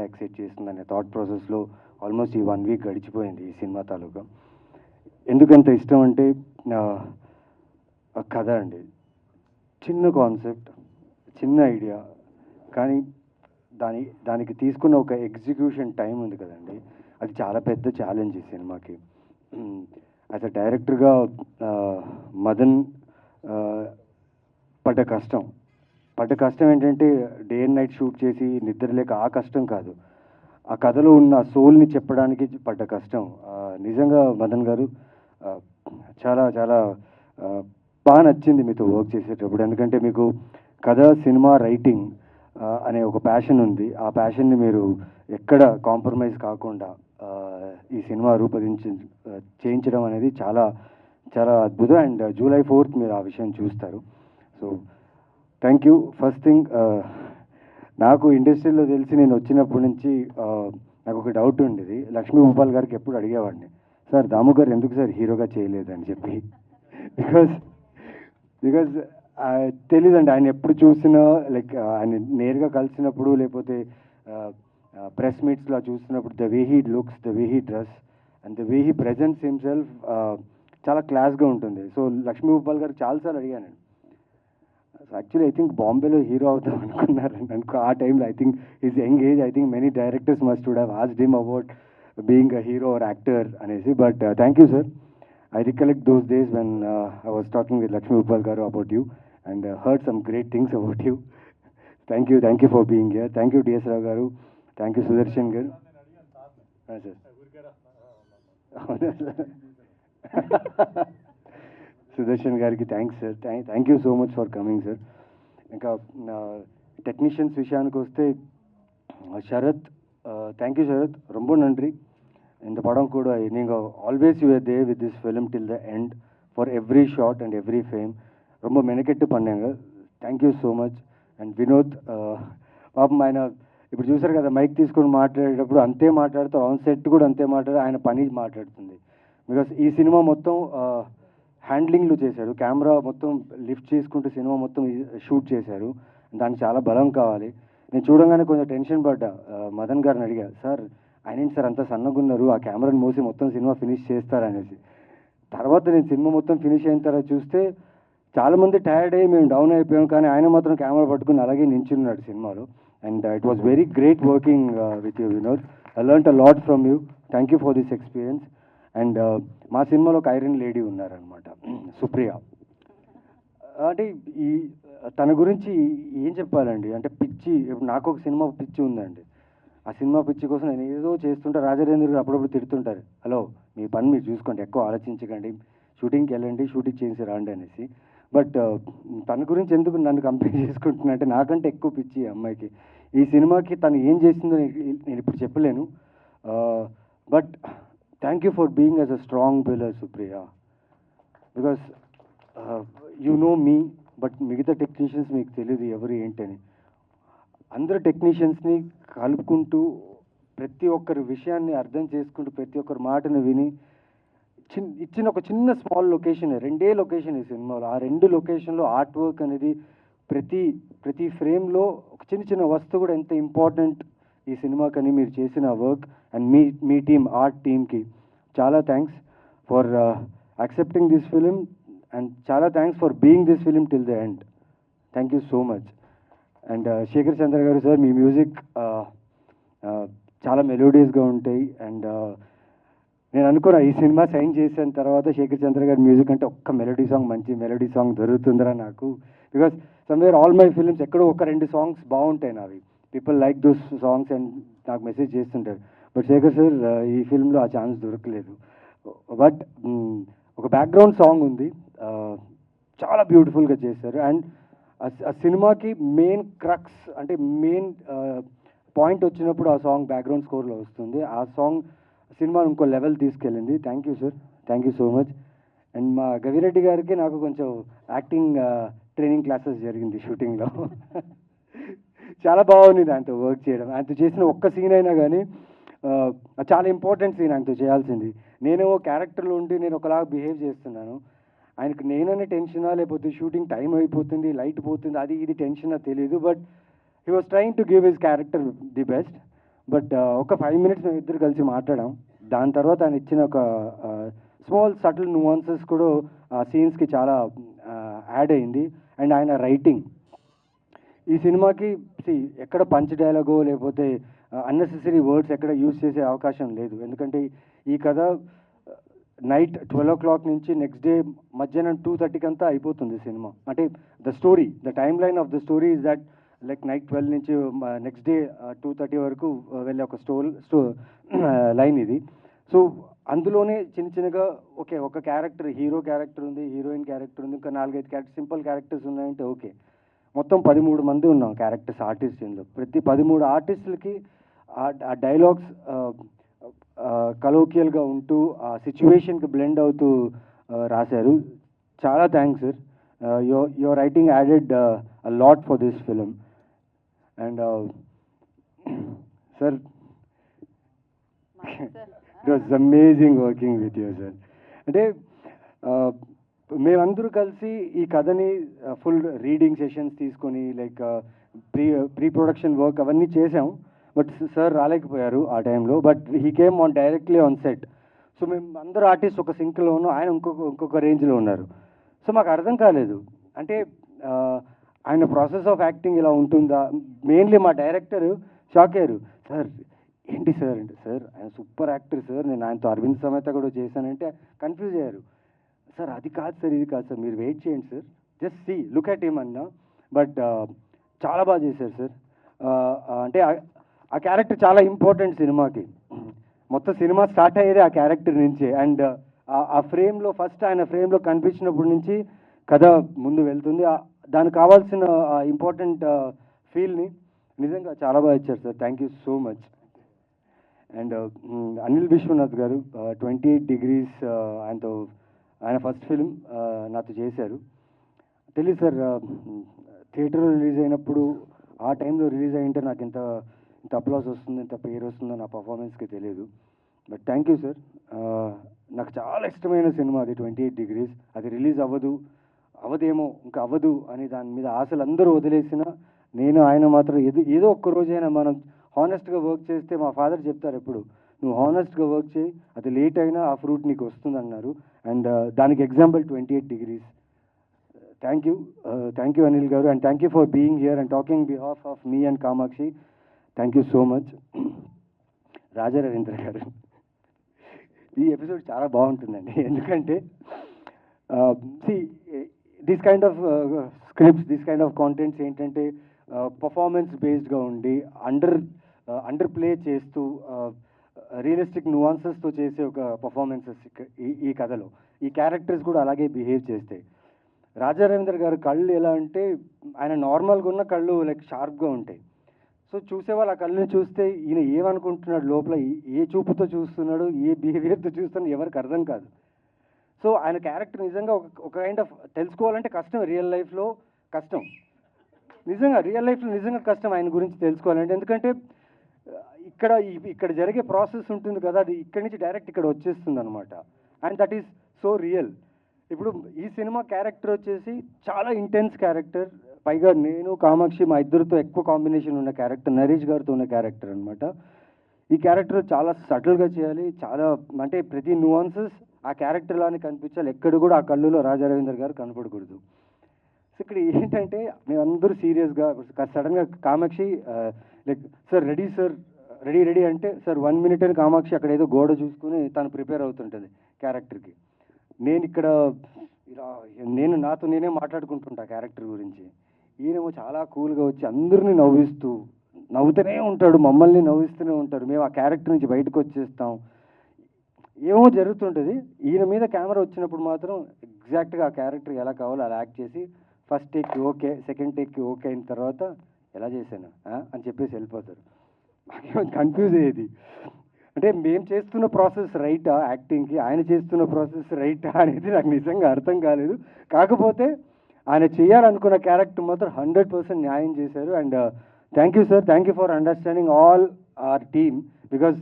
ఎలా ఎక్సైట్ చేస్తుంది అనే థాట్ ప్రాసెస్లో ఆల్మోస్ట్ ఈ వన్ వీక్ గడిచిపోయింది ఈ సినిమా తాలూకా. ఎందుకంత ఇష్టం అంటే కథ అండి. చిన్న కాన్సెప్ట్ చిన్న ఐడియా కానీ దాని దానికి తీసుకున్న ఒక ఎగ్జిక్యూషన్ టైం ఉంది కదండి. అది చాలా పెద్ద ఛాలెంజ్ ఈ సినిమాకి. యాజ్ అ డైరెక్టర్గా మదన్ పడ్డ కష్టం. పడ్డ కష్టం ఏంటంటే డే అండ్ నైట్ షూట్ చేసి నిద్ర లేక ఆ కష్టం కాదు. ఆ కథలో ఉన్న సోల్ని చెప్పడానికి పడ్డ కష్టం. నిజంగా మదన్ గారు చాలా చాలా బాగా నచ్చింది మీతో వర్క్ చేసేటప్పుడు. ఎందుకంటే మీకు కథ సినిమా రైటింగ్ అనే ఒక ప్యాషన్ ఉంది. ఆ ప్యాషన్ని మీరు ఎక్కడ కాంప్రమైజ్ కాకుండా ఈ సినిమా రూపొందించి చేయించడం అనేది చాలా చాలా అద్భుతం. అండ్ జూలై ఫోర్త్ మీరు ఆ విషయం చూస్తారు. So thank you first thing నాకు ఇండస్ట్రీలో తెలిసి నేను వచ్చినప్పటి నుంచి uh, నాకు ఒక డౌట్ ఉండేది. లక్ష్మీ భూపాల్ గారికి ఎప్పుడు అడిగేవాడిని సార్ దాము గారు ఎందుకు సార్ హీరోగా చేయలేదు? అని చెప్పి. బికాస్ బికాజ్ uh, తెలీదండి. ఆయన ఎప్పుడు చూసినా లైక్ uh, ఆయన నేరుగా కలిసినప్పుడు లేకపోతే ప్రెస్ మీట్స్లో చూసినప్పుడు the way he looks the way he dress and the way he presents himself చాలా క్లాస్గా ఉంటుంది. సో లక్ష్మీ భూపాల్ గారు చాలాసార్లు అడిగాను యాక్చువల్లీ ఐ థింక్ బాంబేలో హీరో అవుతాం అనుకున్నారండి అనుకో ఆ టైంలో I think is young age I think many directors must would have asked him about being a hero or actor అనేసి but thank you sir I recollect those days when I was talking with Lakshmi Bhupal గారు about you and heard some great things about you thank you thank you for being here thank you DS Rao గారు thank you Sudarshan గారు sir అవునా sir Sudarshan గారికి thanks sir thank you so much for coming sir ఇంకా technicians విషయానికి వస్తే Sharath thank you Sarath ரொம்ப நன்றி இந்த படம் கூட நீங்கள் always you they with this film till the end for every shot and every frame ரொம்ப மெனக்கெட்டு பண்ணாங்க thank you so much and Vinod పాపం ఆయన ఇప్పుడు చూసారు కదా మైక్ తీసుకొని మాట్లాడేటప్పుడు అంతే మాట్లాడుతారు ఆన్ సెట్ కూడా అంతే మాట్లాడు ఆయన పని మాట్లాడుతుంది బికాస్ ఈ సినిమా మొత్తం హ్యాండ్లింగ్లు చేశాడు కెమెరా మొత్తం లిఫ్ట్ చేసుకుంటూ సినిమా మొత్తం షూట్ చేశారు. దానికి చాలా బలం కావాలి. నేను చూడంగానే కొంచెం టెన్షన్ పడ్డా. మదన్ గారిని అడిగా సార్ ఆయన ఏంటి సార్ అంత సన్నగున్నారు ఆ కెమెరాని మూసి మొత్తం సినిమా ఫినిష్ చేస్తారనేసి. తర్వాత నేను సినిమా మొత్తం ఫినిష్ అయిన తర్వాత చూస్తే చాలామంది టైర్డ్ అయ్యి మేము డౌన్ అయిపోయాం. కానీ ఆయన మాత్రం కెమెరా పట్టుకుని అలాగే నించున్నాడు సినిమాలో. And it was very great working with you Vinod I learn a lot from you thank you for this experience and మా సినిమాలో ఒక ఐరన్ లేడీ ఉన్నారనమాట సుప్రియ. అంటే ఈ తన గురించి ఏం చెప్పాలండి? అంటే పిచ్చి ఇప్పుడు నాకు ఒక సినిమా పిచ్చి ఉందండి. ఆ సినిమా పిచ్చి కోసం నేను ఏదో చేస్తుంటే రాజారేంద్ర గారు అప్పుడప్పుడు తిడుతుంటారు. హలో మీ పని మీరు చూసుకోండి ఎక్కువ ఆలోచించకండి. షూటింగ్కి వెళ్ళండి షూటింగ్ చేసి రాండి అనేసి. బట్ తన గురించి ఎందుకు నన్ను కంపేర్ చేసుకుంటున్నా అంటే నాకంటే ఎక్కువ పిచ్చి అమ్మాయికి. ఈ సినిమాకి తను ఏం చేసిందో నేను ఇప్పుడు చెప్పలేను. But thank you for being as a strong pillar Supriya because you know me but మిగతా టెక్నీషియన్స్ మీకు తెలియదు ఎవరు ఏంటని. అందరు టెక్నీషియన్స్ని కలుపుకుంటూ ప్రతి ఒక్కరి విషయాన్ని అర్థం చేసుకుంటూ ప్రతి ఒక్కరి మాటను విని చిన్ ఇచ్చిన ఒక చిన్న స్మాల్ లొకేషన్ రెండే లొకేషన్ ఈ సినిమాలో. ఆ రెండు లొకేషన్లో ఆర్ట్ వర్క్ అనేది ప్రతి ప్రతి ఫ్రేమ్లో ఒక చిన్న చిన్న వస్తువు కూడా ఎంత ఇంపార్టెంట్ ఈ సినిమాకని మీరు చేసిన వర్క్ అండ్ మీ మీ టీమ్ ఆర్ట్ టీమ్కి చాలా thanks for accepting this film and చాలా thanks for being this film till the end thank you so much and Shekhar Chandra garu sir me music చాలా మెలోడియస్గా ఉంటాయి అండ్ నేను అనుకున్నా ఈ సినిమా సైన్ చేసిన తర్వాత శేఖర్ చంద్ర గారి మ్యూజిక్ అంటే ఒక్క మెలోడీ సాంగ్ మంచి మెలోడీ సాంగ్ దొరుకుతుందిరా నాకు. Because somewhere all my films ఎక్కడో ఒక రెండు సాంగ్స్ బాగుంటాయి నావి. People like those songs and నాకు మెసేజ్ చేస్తుంటారు. బట్ శేఖర్ సార్ ఈ ఫిల్మ్లో ఆ ఛాన్స్ దొరకలేదు. బట్ mm, ఒక బ్యాక్గ్రౌండ్ సాంగ్ ఉంది. Uh, చాలా బ్యూటిఫుల్గా చేశారు. అండ్ ఆ సినిమాకి మెయిన్ క్రక్స్ అంటే మెయిన్ పాయింట్ uh, వచ్చినప్పుడు ఆ సాంగ్ బ్యాక్గ్రౌండ్ స్కోర్లో వస్తుంది. ఆ సాంగ్ సినిమా ఇంకో లెవెల్ తీసుకెళ్ళింది. Thank you sir thank you so much and మా గవిరెడ్డి గారికి నాకు కొంచెం యాక్టింగ్ ట్రైనింగ్ క్లాసెస్ జరిగింది షూటింగ్లో చాలా బాగుంది దాంతో వర్క్ చేయడం. ఆయనతో చేసిన ఒక్క సీన్ అయినా కానీ చాలా ఇంపార్టెంట్ సీన్ ఆయనతో చేయాల్సింది. నేనేమో క్యారెక్టర్లో ఉండి నేను ఒకలాగా బిహేవ్ చేస్తున్నాను. ఆయనకు నేననే టెన్షనా లేకపోతే షూటింగ్ టైం అయిపోతుంది లైట్ పోతుంది అది ఇది టెన్షనా తెలియదు but he was trying to give his character the best but ఒక ఫైవ్ మినిట్స్ మేము ఇద్దరు కలిసి మాట్లాడాం. దాని తర్వాత ఆయన ఇచ్చిన ఒక స్మాల్ సటిల్ నువాన్సెస్ కూడా ఆ సీన్స్కి చాలా యాడ్ అయింది. అండ్ ఆయన రైటింగ్ ఈ సినిమాకి ఎక్కడ పంచ్ డైలాగో లేకపోతే అన్నెసెసరీ వర్డ్స్ ఎక్కడ యూజ్ చేసే అవకాశం లేదు. ఎందుకంటే ఈ కథ నైట్ ట్వెల్వ్ ఓ క్లాక్ నుంచి నెక్స్ట్ డే మధ్యాహ్నం టూ థర్టీకి అంతా అయిపోతుంది సినిమా. అంటే the story the time line of the story is that like night twelve నుంచి నెక్స్ట్ డే టూ థర్టీ వరకు వెళ్ళే ఒక స్టోల్ స్టో లైన్ ఇది. సో అందులోనే చిన్న చిన్నగా ఓకే ఒక క్యారెక్టర్ హీరో క్యారెక్టర్ ఉంది హీరోయిన్ క్యారెక్టర్ ఉంది ఇంకా నాలుగైదు క్యారెక్టర్ సింపుల్ క్యారెక్టర్స్ ఉన్నాయంటే ఓకే మొత్తం పదమూడు మంది ఉన్నాం క్యారెక్టర్స్ ఆర్టిస్ట్ ఇందులో. ప్రతి పదమూడు ఆర్టిస్టులకి ఆ డైలాగ్స్ కలోకియల్గా ఉంటూ ఆ సిచ్యువేషన్కి బ్లెండ్ అవుతూ రాశారు. చాలా thanks sir yo your writing added lot for this film and sir it was amazing working with you sir అంటే మేమందరూ కలిసి ఈ కథని ఫుల్ రీడింగ్ సెషన్స్ తీసుకొని like pre pre production work అవన్నీ చేసాం బట్ సార్ రాలేకపోయారు ఆ టైంలో but he came on directly on set so మేము అందరూ ఆర్టిస్ట్ ఒక సింక్లో ఉన్నాం. ఆయన ఇంకొక ఇంకొక రేంజ్లో ఉన్నారు. సో మాకు అర్థం కాలేదు. అంటే ఆయన ప్రాసెస్ ఆఫ్ యాక్టింగ్ ఇలా ఉంటుందా? మెయిన్లీ మా డైరెక్టర్ షాక్ అయ్యారు. సార్ ఏంటి సార్ అంటే సార్ ఆయన సూపర్ యాక్టర్ సార్ నేను ఆయనతో అరవింద్ సమేత కూడా చేశానంటే కన్ఫ్యూజ్ అయ్యారు. సార్ అది కాదు సార్ ఇది కాదు సార్ మీరు వెయిట్ చేయండి sir. Just see look at him అన్నా. బట్ చాలా బాగా చేశారు సార్. Uh, అంటే ఆ- క్యారెక్టర్ చాలా ఇంపార్టెంట్ సినిమాకి. మొత్తం సినిమా స్టార్ట్ అయ్యేది ఆ క్యారెక్టర్ నుంచే. అండ్ uh, ఆ ఫ్రేమ్లో ఫస్ట్ ఆయన ఫ్రేమ్లో కనిపించినప్పటి నుంచి కథ ముందు వెళ్తుంది. దానికి కావాల్సిన ఇంపార్టెంట్ ఫీల్ని uh, నిజంగా చాలా బాగా ఇచ్చారు sir. Thank you so much and Anil Vishwanath గారు ట్వంటీ ఎయిట్ డిగ్రీస్ ఆయనతో ఆయన ఫస్ట్ ఫిలిం నాతో చేశారు. తెలియదు సార్ థియేటర్లో రిలీజ్ అయినప్పుడు ఆ టైంలో రిలీజ్ అయ్యింటే నాకు ఇంత ఇంత అప్లాస్ వస్తుంది ఇంత పేరు వస్తుందో నా పర్ఫార్మెన్స్కి తెలియదు బట్ థ్యాంక్ యూ సార్. నాకు చాలా ఇష్టమైన సినిమా అది ట్వంటీ ఎయిట్ డిగ్రీస్. అది రిలీజ్ అవ్వదు అవ్వదేమో ఇంకా అవ్వదు అని దాని మీద ఆశలు అందరూ వదిలేసిన నేను ఆయన మాత్రం ఏదో ఏదో ఒక్క రోజైనా మనం హానెస్ట్గా వర్క్ చేస్తే మా ఫాదర్ చెప్తారు ఎప్పుడు నువ్వు హానెస్ట్గా వర్క్ చేయి అది లేట్ అయినా ఆ ఫ్రూట్ నీకు వస్తుంది అన్నారు అండ్ దానికి example twenty eight degrees thank you thank you Anil గారు. And thank you for being here and talking behalf of me and Kamakshi thank you so much Raja Ravindra గారు. ఈ episode చాలా బాగుంటుందండి. ఎందుకంటే see this kind of scripts this kind of contents ఏంటంటే performance బేస్డ్గా ఉండి under under play చేస్తూ realistic నువాన్సెస్తో చేసే ఒక పర్ఫార్మెన్సెస్ ఈ ఈ కథలో. ఈ క్యారెక్టర్స్ కూడా అలాగే బిహేవ్ చేస్తాయి రాజా రవీంద్ర గారి కళ్ళు ఎలా అంటే ఆయన నార్మల్గా ఉన్న కళ్ళు లైక్ షార్ప్గా ఉంటాయి. సో చూసేవాళ్ళు ఆ కళ్ళని చూస్తే ఈయన ఏమనుకుంటున్నాడు లోపల? ఏ- చూపుతో చూస్తున్నాడు? ఏ బిహేవియర్తో చూస్తున్నాడు? ఎవరికి అర్థం కాదు. సో ఆయన క్యారెక్టర్ నిజంగా ఒక ఒక కైండ్ ఆఫ్ తెలుసుకోవాలంటే కష్టం రియల్ లైఫ్లో కష్టం. నిజంగా రియల్ లైఫ్లో నిజంగా కష్టం ఆయన గురించి తెలుసుకోవాలంటే. ఎందుకంటే ఇక్కడ ఇక్కడ జరిగే ప్రాసెస్ ఉంటుంది కదా అది ఇక్కడి నుంచి డైరెక్ట్ ఇక్కడ వచ్చేస్తుంది అనమాట and that is so real ఇప్పుడు ఈ సినిమా క్యారెక్టర్ వచ్చేసి చాలా ఇంటెన్స్ క్యారెక్టర్. పైగా నేను కామాక్షి మా ఇద్దరితో ఎక్కువ కాంబినేషన్ ఉన్న క్యారెక్టర్ నరేష్ గారితో ఉన్న క్యారెక్టర్ అనమాట ఈ క్యారెక్టర్ చాలా సటిల్గా చేయాలి చాలా అంటే ప్రతి నువాన్సెస్ ఆ క్యారెక్టర్ లానే కనిపించాలి. ఎక్కడ కూడా ఆ కళ్ళులో రాజా రవీందర్ గారు కనపడకూడదు. సో ఇక్కడ ఏంటంటే మేమందరూ సీరియస్గా సడన్గా Kamakshi like sir ready sir ready ready అంటే సార్ వన్ మినిట్ అని కామాక్షి అక్కడ ఏదో గోడ చూసుకుని తను ప్రిపేర్ అవుతుంటుంది క్యారెక్టర్కి. నేను ఇక్కడ ఇలా నేను నాతో నేనే మాట్లాడుకుంటుంటా క్యారెక్టర్ గురించి. ఈయనేమో చాలా కూల్గా వచ్చి అందరినీ నవ్విస్తూ నవ్వుతూనే ఉంటాడు మమ్మల్ని నవ్విస్తూనే ఉంటారు మేము ఆ క్యారెక్టర్ నుంచి బయటకు వచ్చేస్తాం. ఏమో జరుగుతుంటుంది. ఈయన మీద కెమెరా వచ్చినప్పుడు మాత్రం ఎగ్జాక్ట్గా ఆ క్యారెక్టర్ ఎలా కావాలో అలా యాక్ట్ చేసి ఫస్ట్ టేక్కి ఓకే సెకండ్ టేక్కి ఓకే అయిన తర్వాత ఎలా చేశాను అని చెప్పేసి వెళ్ళిపోతారు. కన్ఫ్యూజ్ అయ్యేది. అంటే మేము చేస్తున్న ప్రాసెస్ రైటా యాక్టింగ్కి ఆయన చేస్తున్న ప్రాసెస్ రైటా అనేది నాకు నిజంగా అర్థం కాలేదు. కాకపోతే ఆయన చేయాలనుకున్న క్యారెక్టర్ మాత్రం హండ్రెడ్ పర్సెంట్ న్యాయం చేశారు. And thank you sir thank you for understanding all our team because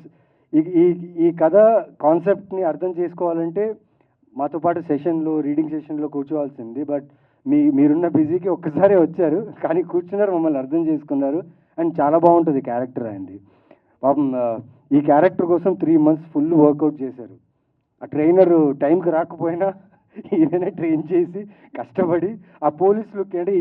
ఈ ఈ ఈ కథ కాన్సెప్ట్ని అర్థం చేసుకోవాలంటే మాతో పాటు సెషన్లో రీడింగ్ సెషన్లో కూర్చోవాల్సింది. బట్ మీ మీరున్న బిజీకి ఒక్కసారే వచ్చారు. కానీ కూర్చున్నారు మమ్మల్ని అర్థం చేసుకున్నారు. అండ్ చాలా బాగుంటుంది క్యారెక్టర్ అయింది పాపం ఈ క్యారెక్టర్ కోసం త్రీ మంత్స్ ఫుల్ వర్కౌట్ చేశారు. ఆ ట్రైనర్ టైంకి రాకపోయినా ఈయననే ట్రైన్ చేసి కష్టపడి ఆ పోలీస్ లుక్ అంటే